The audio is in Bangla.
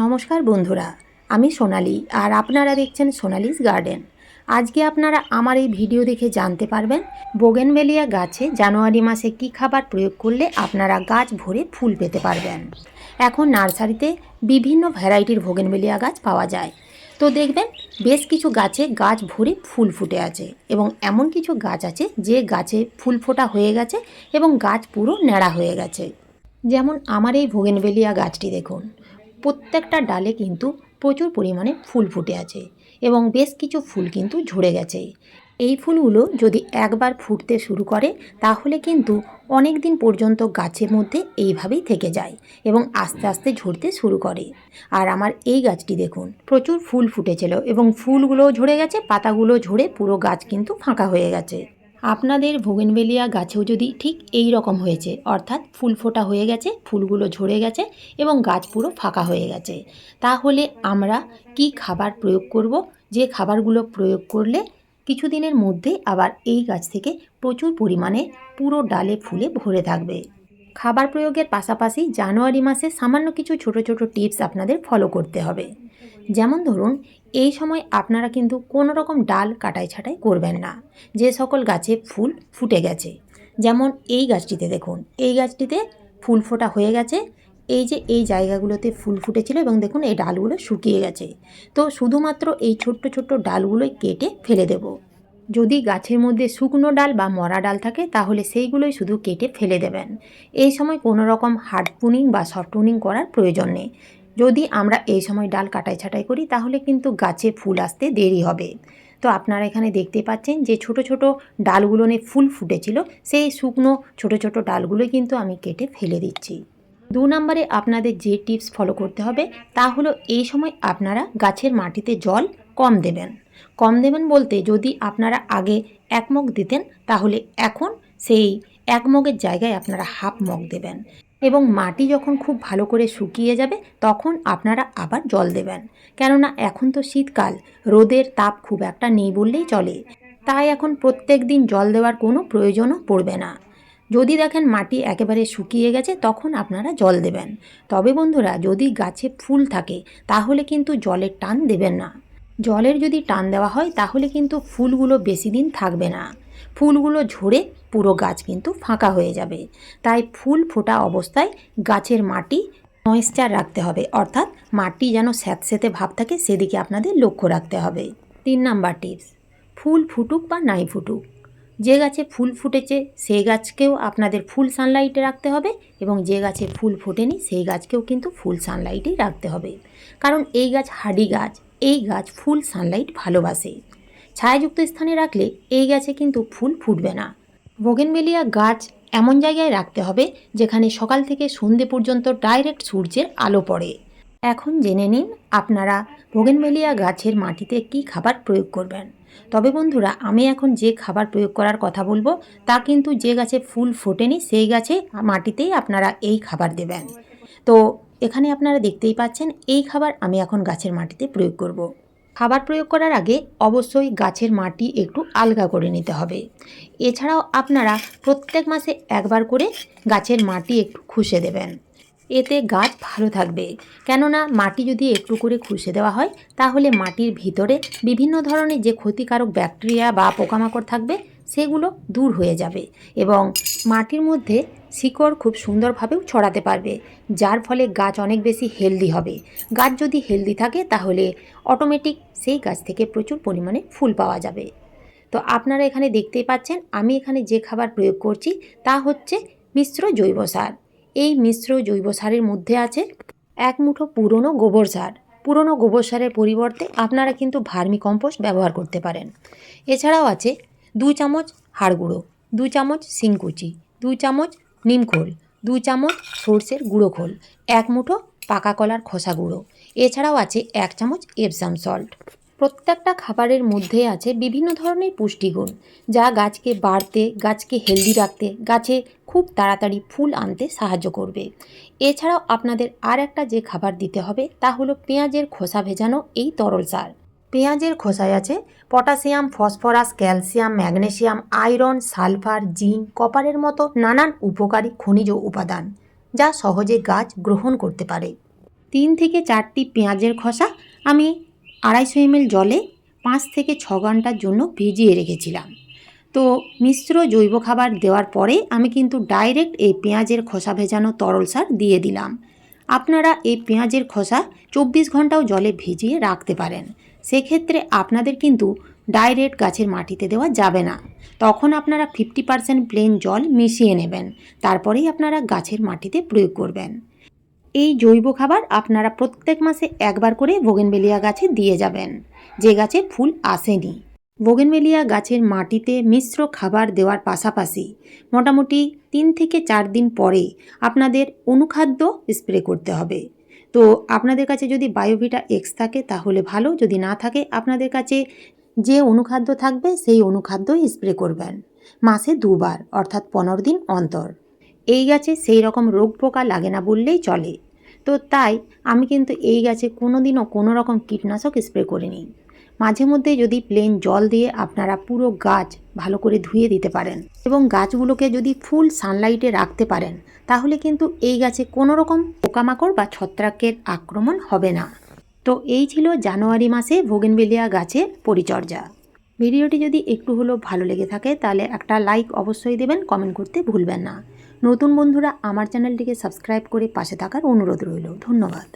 নমস্কার বন্ধুরা, আমি সোনালি আর আপনারা দেখছেন সোনালিস গার্ডেন। আজকে আপনারা আমার এই ভিডিও দেখে জানতে পারবেন বোগেনভেলিয়া গাছে জানুয়ারি মাসে কি খাবার প্রয়োগ করলে আপনারা গাছ ভরে ফুল পেতে পারবেন। এখন নার্সারিতে বিভিন্ন ভ্যারাইটির বোগেনভেলিয়া গাছ পাওয়া যায়। তো দেখবেন, বেশ কিছু গাছে গাছ ভরে ফুল ফুটে আছে এবং এমন কিছু গাছ আছে যে গাছে ফুল ফোটা হয়ে গেছে এবং গাছ পুরো ন্যাড়া হয়ে গেছে। যেমন আমার এই ভোগেনভেলিয়া গাছটি দেখুন। প্রত্যেকটা ডালে কিন্তু প্রচুর পরিমাণে ফুল ফুটে আছে এবং বেশ কিছু ফুল কিন্তু ঝরে গেছে। এই ফুলগুলো যদি একবার ফুটতে শুরু করে, তাহলে কিন্তু অনেক দিন পর্যন্ত গাছের মধ্যে এইভাবেই থেকে যায় এবং আস্তে আস্তে ঝরতে শুরু করে। আর আমার এই গাছটি দেখুন, প্রচুর ফুল ফুটেছিল এবং ফুলগুলো ঝরে গেছে, পাতাগুলো ঝরে পুরো গাছ কিন্তু ফাঁকা হয়ে গেছে। আপনাদের ভোগেনবেলিয়া গাছেও যদি ঠিক এই রকম হয়েছে, অর্থাৎ ফুল ফোটা হয়ে গেছে, ফুলগুলো ঝরে গেছে এবং গাছ পুরো ফাঁকা হয়ে গেছে, তাহলে আমরা কি খাবার প্রয়োগ করব? যে খাবারগুলো প্রয়োগ করলে কিছুদিনের মধ্যে আবার এই গাছ থেকে প্রচুর পরিমাণে পুরো ডালে ফুলে ভরে থাকবে। খাবার প্রয়োগের পাশাপাশি জানুয়ারি মাসে সামান্য কিছু ছোট ছোট টিপস আপনাদের ফলো করতে হবে। যেমন ধরুন, এই সময় আপনারা কিন্তু কোনো রকম ডাল কাটাই ছাটাই করবেন না। যে সকল গাছে ফুল ফুটে গেছে। যেমন এই গাছটিতে দেখুন, এই গাছটিতে ফুল ফোটা হয়ে গেছে। এই যে এই জায়গাগুলোতে ফুল ফুটেছিল এবং দেখুন এই ডালগুলো শুকিয়ে গেছে। তো শুধুমাত্র এই ছোট্ট ছোট্ট ডালগুলোই কেটে ফেলে দেব। যদি গাছের মধ্যে শুকনো ডাল বা মরা ডাল থাকে, তাহলে সেইগুলোই শুধু কেটে ফেলে দেবেন। এই সময় কোনো রকম হার্ড পুনিং বা সফট পুনিং করার প্রয়োজন নেই। যদি আমরা এই সময় ডাল কাটাই ছাটাই করি, তাহলে কিন্তু গাছে ফুল আসতে দেরি হবে। তো আপনারা এখানে দেখতে পাচ্ছেন যে ছোট ছোট ডালগুলো নিয়ে ফুল ফুটেছিল, সেই শুকনো ছোট ছোট ডালগুলোই কিন্তু আমি কেটে ফেলে দিচ্ছি। দু নম্বরে আপনাদের যে টিপস ফলো করতে হবে, তা হলো এই সময় আপনারা গাছের মাটিতে জল কম দেবেন। কম দেবেন বলতে যদি আপনারা আগে এক মগ দিতেন, তাহলে এখন সেই এক মগের জায়গায় আপনারা হাফ মগ দেবেন। এবং মাটি যখন খুব ভালো করে শুকিয়ে যাবে, তখন আপনারা আবার জল দেবেন। কেননা এখন তো শীতকাল, রোদের তাপ খুব একটা নেই বললেই চলে। তাই এখন প্রত্যেক দিন জল দেওয়ার কোনো প্রয়োজনও পড়বে না। যদি দেখেন মাটি একেবারে শুকিয়ে গেছে, তখন আপনারা জল দেবেন। তবে বন্ধুরা, যদি গাছে ফুল থাকে, তাহলে কিন্তু জলের টান দেবেন না। জলের যদি টান দেওয়া হয়, তাহলে কিন্তু ফুলগুলো বেশি দিন থাকবে না। ফুলগুলো ঝরে পুরো গাছ কিন্তু ফাঁকা হয়ে যাবে। তাই ফুল ফোটা অবস্থায় গাছের মাটি ময়েশ্চার রাখতে হবে। অর্থাৎ মাটি যেন স্যাঁতস্যাঁতে ভাব থাকে, সেদিকে আপনাদের লক্ষ্য রাখতে হবে। তিন নাম্বার টিপস, ফুল ফুটুক বা নাই ফুটুক। যে গাছে ফুল ফুটেছে, সেই গাছকেও আপনাদের ফুল সানলাইটে রাখতে হবে এবং যে গাছে ফুল ফোটেনি, সেই গাছকেও কিন্তু ফুল সানলাইটেই রাখতে হবে। কারণ এই গাছ হাডি গাছ, এই গাছ ফুল সানলাইট ভালোবাসে। ছায়াযুক্ত স্থানে রাখলে এই গাছে কিন্তু ফুল ফুটবে না। বোগেনবেলিয়া গাছ এমন জায়গায় রাখতে হবে, যেখানে সকাল থেকে সন্ধে পর্যন্ত ডাইরেক্ট সূর্যের আলো পড়ে। এখন জেনে নিন আপনারা বোগেনবেলিয়া গাছের মাটিতে কি খাবার প্রয়োগ করবেন। তবে বন্ধুরা, আমি এখন যে খাবার প্রয়োগ করার কথা বলব, তা কিন্তু যে গাছে ফুল ফোটেনি, সেই গাছে মাটিতেই আপনারা এই খাবার দেবেন। তো এখানে আপনারা দেখতেই পাচ্ছেন, এই খাবার আমি এখন গাছের মাটিতে প্রয়োগ করব। খাবার প্রয়োগ করার আগে অবশ্যই গাছের মাটি একটু আলগা করে নিতে হবে। এছাড়াও আপনারা প্রত্যেক মাসে একবার করে গাছের মাটি একটু খুশে দেবেন। এতে গাছ ভালো থাকবে। কেননা মাটি যদি একটু করে খুশে দেওয়া হয়, তাহলে মাটির ভিতরে বিভিন্ন ধরনের যে ক্ষতিকারক ব্যাকটেরিয়া বা পোকামাকড় থাকবে, সেগুলো দূর হয়ে যাবে এবং মাটির মধ্যে শিকড় খুব সুন্দরভাবেও ছড়াতে পারবে, যার ফলে গাছ অনেক বেশি হেলদি হবে। গাছ যদি হেলদি থাকে, তাহলে অটোমেটিক সেই গাছ থেকে প্রচুর পরিমাণে ফুল পাওয়া যাবে। তো আপনারা এখানে দেখতেই পাচ্ছেন, আমি এখানে যে খাবার প্রয়োগ করছি, তা হচ্ছে মিশ্র জৈব সার। এই মিশ্র জৈব সারের মধ্যে আছে এক মুঠো পুরনো গোবর সার। পুরনো গোবর সারের পরিবর্তে আপনারা কিন্তু ভার্মি কম্পোস্ট ব্যবহার করতে পারেন। এছাড়াও আছে দু চামচ হাড় গুঁড়ো, দু চামচ শিংকুচি, দু চামচ নিমখোল দু চামচ সর্ষের গুঁড়ো খোল এক মুঠো পাকা কলার খোসা গুঁড়ো। এছাড়াও আছে এক চামচ এপসাম সল্ট। প্রত্যেকটা খাবারের মধ্যে আছে বিভিন্ন ধরনের পুষ্টিগুণ, যা গাছকে বাড়তে, গাছকে হেলদি রাখতে, গাছে খুব তাড়াতাড়ি ফুল আনতে সাহায্য করবে। এছাড়াও আপনাদের আর একটা যে খাবার দিতে হবে তা হলো পেঁয়াজের খোসা ভেজানো এই তরল সার। পেঁয়াজের খোসায় আছে, potassium, phosphorus, calcium, magnesium, iron, sulphur, zinc, কপারের মতো নানান উপকারী খনিজ উপাদান যা সহজে গাছ গ্রহণ করতে পারে। তিন থেকে চারটি পেঁয়াজের খোসা আমি আড়াইশো এমএল জলে পাঁচ থেকে ছ ঘণ্টার জন্য ভিজিয়ে রেখেছিলাম। তো মিশ্র জৈব খাবার দেওয়ার পরে আমি কিন্তু ডাইরেক্ট এই পেঁয়াজের খোসা ভেজানো তরল সার দিয়ে দিলাম। আপনারা এই পেঁয়াজের খোসা চব্বিশ ঘন্টাও জলে ভিজিয়ে রাখতে পারেন। সেক্ষেত্রে আপনাদের কিন্তু ডাইরেক্ট গাছের মাটিতে দেওয়া যাবে না। তখন আপনারা ফিফটি পার্সেন্ট প্লেন জল মিশিয়ে নেবেন। তারপরেই আপনারা গাছের মাটিতে প্রয়োগ করবেন। এই জৈব খাবার আপনারা প্রত্যেক মাসে একবার করে বোগেনবেলিয়া গাছে দিয়ে যাবেন। যে গাছে ফুল আসেনি। বোগেনবেলিয়া গাছের মাটিতে মিশ্র খাবার দেওয়ার পাশাপাশি মোটামুটি তিন থেকে চার দিন পরে আপনাদের অনুখাদ্য স্প্রে করতে হবে। তো আপনাদের কাছে যদি বায়োভিটা এক্স থাকে, তাহলে ভালো। যদি না থাকে, আপনাদের কাছে যে অনুখাদ্য থাকবে, সেই অনুখাদ্যই স্প্রে করবেন। মাসে দুবার, অর্থাৎ পনেরো দিন অন্তর। এই গাছে সেই রকম রোগ পোকা লাগে না বললেই চলে। তো তাই আমি কিন্তু এই গাছে কোনো দিনও কোনো রকম কীটনাশক স্প্রে করিনি। মাঝে মধ্যে যদি প্লেন জল দিয়ে আপনারা পুরো গাছ ভালো করে ধুয়ে দিতে পারেন এবং গাছগুলোকে যদি ফুল সানলাইটে রাখতে পারেন, তাহলে কিন্তু এই গাছে কোনো রকম পোকামাকড় বা ছত্রাকের আক্রমণ হবে না। তো এই ছিল জানুয়ারি মাসে ভোগেনবেলিয়া গাছের পরিচর্যা। ভিডিওটি যদি একটু হলেও ভালো লেগে থাকে, তাহলে একটা লাইক অবশ্যই দেবেন কমেন্ট করতে ভুলবেন না। নতুন বন্ধুরা আমার চ্যানেলটিকে সাবস্ক্রাইব করে পাশে থাকার অনুরোধ রইল। ধন্যবাদ।